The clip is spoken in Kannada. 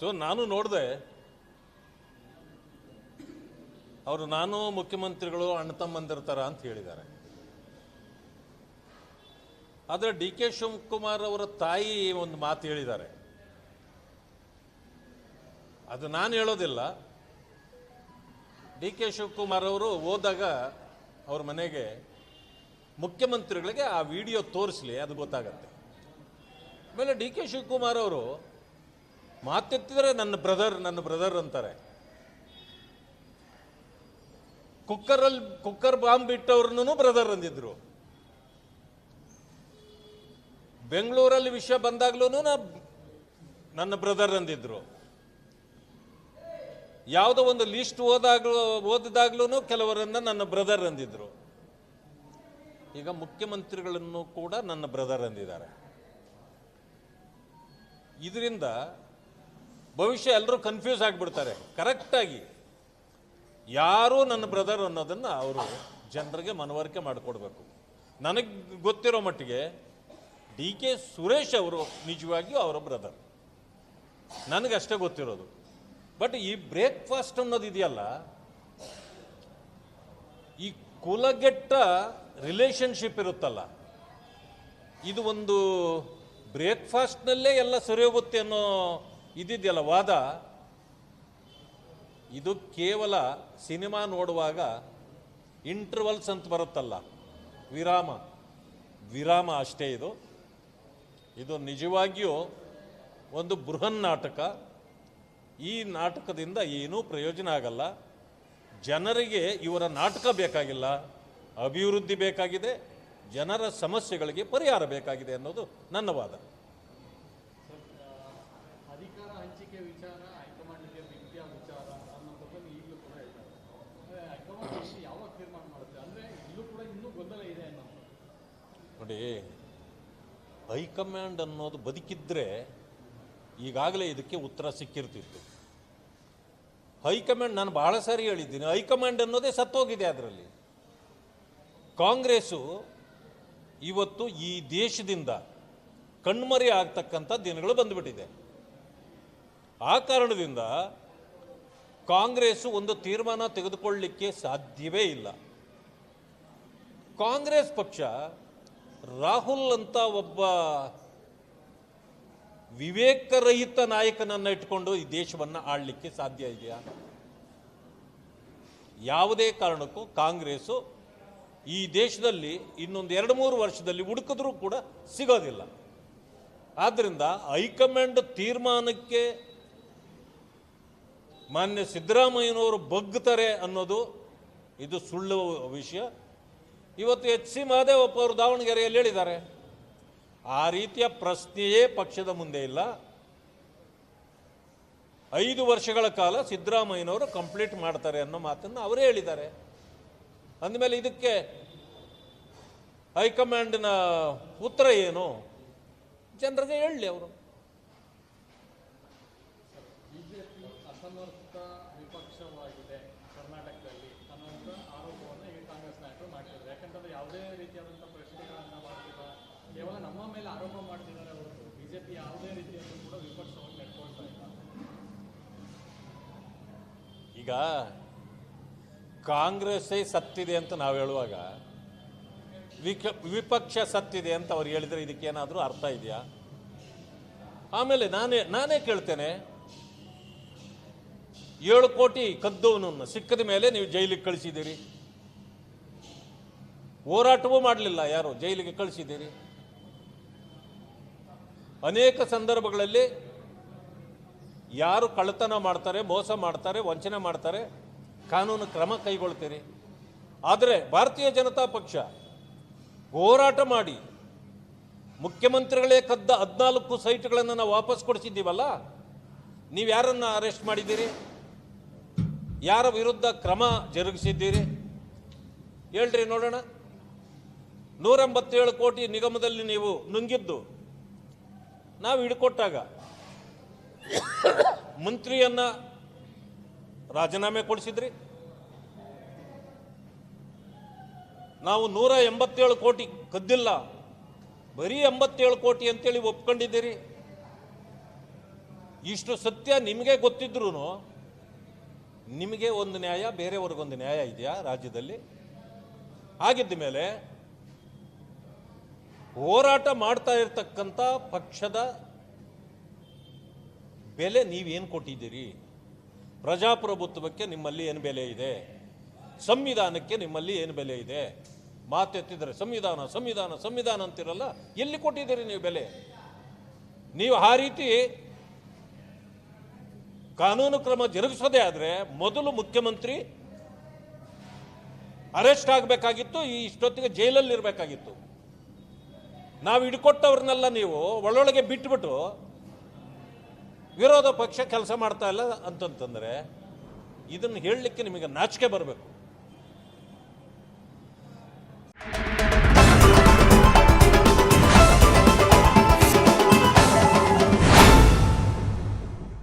ಸೊ ನಾನು ನೋಡಿದೆ, ಅವರು ನಾನು ಮುಖ್ಯಮಂತ್ರಿಗಳು ಅಣ್ಣ ತಮ್ಮಂದಿರ್ತಾರ ಅಂತ ಹೇಳಿದ್ದಾರೆ. ಆದರೆ ಡಿ ಕೆ ಶಿವಕುಮಾರ್ ಅವರ ತಾಯಿ ಒಂದು ಮಾತು ಹೇಳಿದ್ದಾರೆ. ಅದು ನಾನು ಹೇಳೋದಿಲ್ಲ. ಡಿ ಕೆ ಶಿವಕುಮಾರ್ ಅವರು ಹೋದಾಗ ಅವ್ರ ಮನೆಗೆ ಮುಖ್ಯಮಂತ್ರಿಗಳಿಗೆ ಆ ವಿಡಿಯೋ ತೋರಿಸ್ಲಿ, ಅದು ಗೊತ್ತಾಗತ್ತೆ. ಆಮೇಲೆ ಡಿ ಕೆ ಶಿವಕುಮಾರ್ ಅವರು ಮಾತೆತ್ತಿದ್ರೆ ನನ್ನ ಬ್ರದರ್ ನನ್ನ ಬ್ರದರ್ ಅಂತಾರೆ. ಕುಕ್ಕರಲ್ಲಿ, ಕುಕ್ಕರ್ ಬಾಂಬ್ ಬಿಟ್ಟವ್ರನ್ನೂ ಬ್ರದರ್ ಅಂದಿದ್ರು. ಬೆಂಗಳೂರಲ್ಲಿ ವಿಷಯ ಬಂದಾಗ್ಲೂ ನನ್ನ ಬ್ರದರ್ ಅಂದಿದ್ರು. ಯಾವುದೋ ಒಂದು ಲಿಸ್ಟ್ ಓದಾಗ್ಲೂ ಓದಿದಾಗ್ಲೂ ಕೆಲವರನ್ನ ನನ್ನ ಬ್ರದರ್ ಅಂದಿದ್ರು. ಈಗ ಮುಖ್ಯಮಂತ್ರಿಗಳನ್ನು ಕೂಡ ನನ್ನ ಬ್ರದರ್ ಅಂದಿದ್ದಾರೆ. ಇದರಿಂದ ಭವಿಷ್ಯ ಎಲ್ಲರೂ ಕನ್ಫ್ಯೂಸ್ ಆಗಿಬಿಡ್ತಾರೆ. ಕರೆಕ್ಟಾಗಿ ಯಾರು ನನ್ನ ಬ್ರದರ್ ಅನ್ನೋದನ್ನು ಅವರು ಜನರಿಗೆ ಮನವರಿಕೆ ಮಾಡಿಕೊಡ್ಬೇಕು. ನನಗೆ ಗೊತ್ತಿರೋ ಮಟ್ಟಿಗೆ ಡಿ ಕೆ ಸುರೇಶ್ ಅವರು ನಿಜವಾಗಿಯೂ ಅವರ ಬ್ರದರ್ ನನಗಷ್ಟೇ ಗೊತ್ತಿರೋದು. ಬಟ್ ಈ ಬ್ರೇಕ್ಫಾಸ್ಟ್ ಅನ್ನೋದು ಇದೆಯಲ್ಲ ಈ ಕುಲಗೆಟ್ಟ ರಿಲೇಶನ್ಶಿಪ್ ಇರುತ್ತಲ್ಲ, ಇದು ಒಂದು ಬ್ರೇಕ್ಫಾಸ್ಟ್ನಲ್ಲೇ ಎಲ್ಲ ಸರಿ ಹೋಗುತ್ತೆ ಅನ್ನೋ ಇದಿದೆಯಲ್ಲ ವಾದ, ಇದು ಕೇವಲ ಸಿನಿಮಾ ನೋಡುವಾಗ ಇಂಟರ್ವಲ್ಸ್ ಅಂತ ಬರುತ್ತಲ್ಲ, ವಿರಾಮ. ವಿರಾಮ ಅಷ್ಟೇ ಇದು. ಇದು ನಿಜವಾಗಿಯೂ ಒಂದು ಬೃಹನ್ ನಾಟಕ. ಈ ನಾಟಕದಿಂದ ಏನೂ ಪ್ರಯೋಜನ ಆಗಲ್ಲ. ಜನರಿಗೆ ಇವರ ನಾಟಕ ಬೇಕಾಗಿಲ್ಲ, ಅಭಿವೃದ್ಧಿ ಬೇಕಾಗಿದೆ, ಜನರ ಸಮಸ್ಯೆಗಳಿಗೆ ಪರಿಹಾರ ಬೇಕಾಗಿದೆ ಅನ್ನೋದು ನನ್ನ ವಾದ. ನೋಡಿ ಹೈಕಮಾಂಡ್ ಅನ್ನೋದು ಬದುಕಿದ್ರೆ ಈಗಾಗಲೇ ಇದಕ್ಕೆ ಉತ್ತರ ಸಿಕ್ಕಿರ್ತಿತ್ತು. ಹೈಕಮಾಂಡ್ ನಾನು ಬಹಳ ಸಾರಿ ಹೇಳಿದ್ದೀನಿ. ಹೈಕಮಾಂಡ್ ಅನ್ನೋದೇ ಸತ್ತೋಗಿದೆ ಅದರಲ್ಲಿ. ಕಾಂಗ್ರೆಸ್ಸು ಇವತ್ತು ಈ ದೇಶದಿಂದ ಕಣ್ಮರೆ ಆಗ್ತಕ್ಕಂಥ ದಿನಗಳು ಬಂದುಬಿಟ್ಟಿದೆ. ಆ ಕಾರಣದಿಂದ ಕಾಂಗ್ರೆಸ್ಸು ಒಂದು ತೀರ್ಮಾನ ತೆಗೆದುಕೊಳ್ಳಲಿಕ್ಕೆ ಸಾಧ್ಯವೇ ಇಲ್ಲ. ಕಾಂಗ್ರೆಸ್ ಪಕ್ಷ ರಾಹುಲ್ ಅಂತ ಒಬ್ಬ ವಿವೇಕರಹಿತ ನಾಯಕನನ್ನು ಇಟ್ಕೊಂಡು ಈ ದೇಶವನ್ನು ಆಳಲಿಕ್ಕೆ ಸಾಧ್ಯ ಇದೆಯಾ? ಯಾವುದೇ ಕಾರಣಕ್ಕೂ ಕಾಂಗ್ರೆಸ್ಸು ಈ ದೇಶದಲ್ಲಿ ಇನ್ನೊಂದು ಎರಡು ಮೂರು ವರ್ಷದಲ್ಲಿ ಹುಡುಕಿದ್ರೂ ಕೂಡ ಸಿಗೋದಿಲ್ಲ. ಆದ್ದರಿಂದ ಹೈಕಮಾಂಡ್ ತೀರ್ಮಾನಕ್ಕೆ ಮಾನ್ಯ ಸಿದ್ದರಾಮಯ್ಯನವರು ಬಗ್ತಾರೆ ಅನ್ನೋದು ಇದು ಸುಳ್ಳು ವಿಷಯ. ಇವತ್ತು ಎಚ್ ಸಿ ಮಹದೇವಪ್ಪ ಅವರು ದಾವಣಗೆರೆಯಲ್ಲಿ ಹೇಳಿದ್ದಾರೆ, ಆ ರೀತಿಯ ಪ್ರಶ್ನೆಯೇ ಪಕ್ಷದ ಮುಂದೆ ಇಲ್ಲ. ಐದು ವರ್ಷಗಳ ಕಾಲ ಸಿದ್ದರಾಮಯ್ಯನವರು ಕಂಪ್ಲೀಟ್ ಮಾಡ್ತಾರೆ ಅನ್ನೋ ಮಾತನ್ನು ಅವರೇ ಹೇಳಿದ್ದಾರೆ. ಅಂದಮೇಲೆ ಇದಕ್ಕೆ ಹೈಕಮಾಂಡ್ನ ಉತ್ತರ ಏನು? ಜನರಿಗೆ ಹೇಳಲಿ ಅವರು. ಕರ್ನಾಟಕದಲ್ಲಿ. ನಾಯಕರು ಯಾಕಂತಂದ್ರೆ ಯಾವುದೇ ರೀತಿಯಾದಂಥ ಪ್ರಶ್ನೆಗಳನ್ನು ಮಾಡ್ತಿಲ್ಲ. ಕೇವಲ ನಮ್ಮ ಮೇಲೆ ಆರೋಪ ಮಾಡ್ತಿದ್ದಾರೆ ಹೊರತು ಬಿಜೆಪಿ ಯಾವುದೇ ರೀತಿಯಲ್ಲೂ ಕೂಡ ವಿಪಕ್ಷವನ್ನು ನೆಟ್ಕೊಳ್ತಾ ಇಲ್ಲ. ಈಗ ಕಾಂಗ್ರೆಸ್ಸೇ ಸತ್ತಿದೆ ಅಂತ ನಾವು ಹೇಳುವಾಗ ವಿಪಕ್ಷ ಸತ್ತಿದೆ ಅಂತ ಅವ್ರು ಹೇಳಿದರೆ ಇದಕ್ಕೇನಾದರೂ ಅರ್ಥ ಇದೆಯಾ? ಆಮೇಲೆ ನಾನೇ ನಾನೇ ಕೇಳ್ತೇನೆ, ಏಳು ಕೋಟಿ ಕದ್ದವನನ್ನು ಸಿಕ್ಕದ ಮೇಲೆ ನೀವು ಜೈಲಿಗೆ ಕಳಿಸಿದ್ದೀರಿ. ಹೋರಾಟವೂ ಮಾಡಲಿಲ್ಲ ಯಾರು? ಜೈಲಿಗೆ ಕಳಿಸಿದ್ದೀರಿ. ಅನೇಕ ಸಂದರ್ಭಗಳಲ್ಲಿ ಯಾರು ಕಳ್ಳತನ ಮಾಡ್ತಾರೆ, ಮೋಸ ಮಾಡ್ತಾರೆ, ವಂಚನೆ ಮಾಡ್ತಾರೆ, ಕಾನೂನು ಕ್ರಮ ಕೈಗೊಳ್ತೀರಿ. ಆದರೆ ಭಾರತೀಯ ಜನತಾ ಪಕ್ಷ ಹೋರಾಟ ಮಾಡಿ ಮುಖ್ಯಮಂತ್ರಿಗಳೇ ಕದ್ದ ಹದಿನಾಲ್ಕು ಸೈಟ್ಗಳನ್ನು ನಾವು ವಾಪಸ್ ಕೊಡಿಸಿದ್ದೀವಲ್ಲ? ನೀವು ಯಾರನ್ನು ಅರೆಸ್ಟ್ ಮಾಡಿದ್ದೀರಿ? ಯಾರ ವಿರುದ್ಧ ಕ್ರಮ ಜರುಗಿಸಿದ್ದೀರಿ? ಹೇಳ್ರಿ ನೋಡೋಣ. ನೂರ ಎಂಬತ್ತೇಳು ಕೋಟಿ ನಿಗಮದಲ್ಲಿ ನೀವು ನುಂಗಿದ್ದು ನಾವು ಹಿಡ್ಕೊಟ್ಟಾಗ ಮಂತ್ರಿಯನ್ನ ರಾಜೀನಾಮೆ ಕೊಡಿಸಿದ್ರಿ. ನಾವು ನೂರ ಎಂಬತ್ತೇಳು ಕೋಟಿ ಕದ್ದಿಲ್ಲ. ಬರೀ ಎಂಬತ್ತೇಳು ಕೋಟಿ ಅಂತೇಳಿ ಒಪ್ಕೊಂಡಿದ್ದೀರಿ. ಇಷ್ಟು ಸತ್ಯ ನಿಮಗೆ ಗೊತ್ತಿದ್ರೂ ನಿಮಗೆ ಒಂದು ನ್ಯಾಯ, ಬೇರೆಯವ್ರಿಗೊಂದು ನ್ಯಾಯ ಇದೆಯಾ ರಾಜ್ಯದಲ್ಲಿ? ಆಗಿದ್ದ ಮೇಲೆ ಹೋರಾಟ ಮಾಡ್ತಾ ಇರ್ತಕ್ಕಂಥ ಪಕ್ಷದ ಬೆಲೆ ನೀವೇನು ಕೊಟ್ಟಿದ್ದೀರಿ? ಪ್ರಜಾಪ್ರಭುತ್ವಕ್ಕೆ ನಿಮ್ಮಲ್ಲಿ ಏನು ಬೆಲೆ ಇದೆ? ಸಂವಿಧಾನಕ್ಕೆ ನಿಮ್ಮಲ್ಲಿ ಏನು ಬೆಲೆ ಇದೆ? ಮಾತೆತ್ತಿದ್ರೆ ಸಂವಿಧಾನ ಸಂವಿಧಾನ ಸಂವಿಧಾನ ಅಂತಿರಲ್ಲ, ಎಲ್ಲಿ ಕೊಟ್ಟಿದ್ದೀರಿ ನೀವು ಬೆಲೆ? ನೀವು ಆ ರೀತಿ ಕಾನೂನು ಕ್ರಮ ಜರುಗಿಸೋದೇ ಆದರೆ ಮೊದಲು ಮುಖ್ಯಮಂತ್ರಿ ಅರೆಸ್ಟ್ ಆಗಬೇಕಾಗಿತ್ತು, ಈ ಇಷ್ಟೊತ್ತಿಗೆ ಜೈಲಲ್ಲಿ ಇರಬೇಕಾಗಿತ್ತು. ನಾವು ಹಿಡ್ಕೊಟ್ಟವ್ರನ್ನೆಲ್ಲ ನೀವು ಒಳ್ಳೊಳಗೆ ಬಿಟ್ಬಿಟ್ಟು ವಿರೋಧ ಪಕ್ಷ ಕೆಲಸ ಮಾಡ್ತಾ ಇಲ್ಲ ಅಂತಂತಂದರೆ ಇದನ್ನು ಹೇಳಲಿಕ್ಕೆ ನಿಮಗೆ ನಾಚಿಕೆ ಬರಬೇಕು.